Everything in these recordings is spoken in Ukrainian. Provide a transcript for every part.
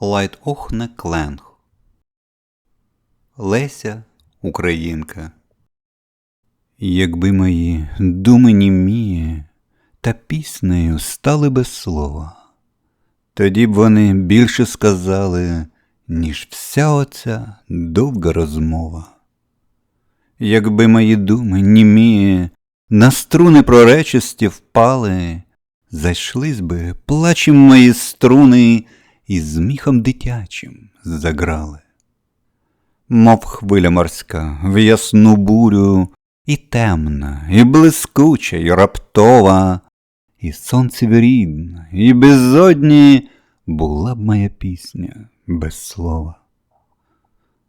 Лайт охне кленг. Леся Українка. Якби мої думи німі та піснею стали без слова, тоді б вони більше сказали, ніж вся оця довга розмова. Якби мої думи німі на струни проречисті впали, зайшлись би плачем мої струни і зміхом дитячим заграли. Мов хвиля морська в ясну бурю, і темна, і блискуча, і раптова, і сонце рідна, і безодні була б моя пісня без слова.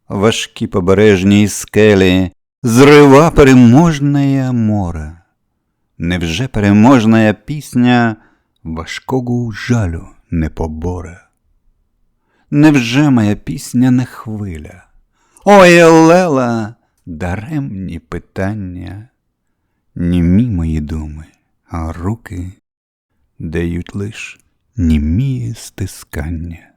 Важкі побережні скелі зрива переможне море. Невже переможна пісня важкого жалю не поборе? Невже моя пісня не хвиля? Ой, Лела, даремні питання, німі мої думи, а руки дають лиш німі стискання.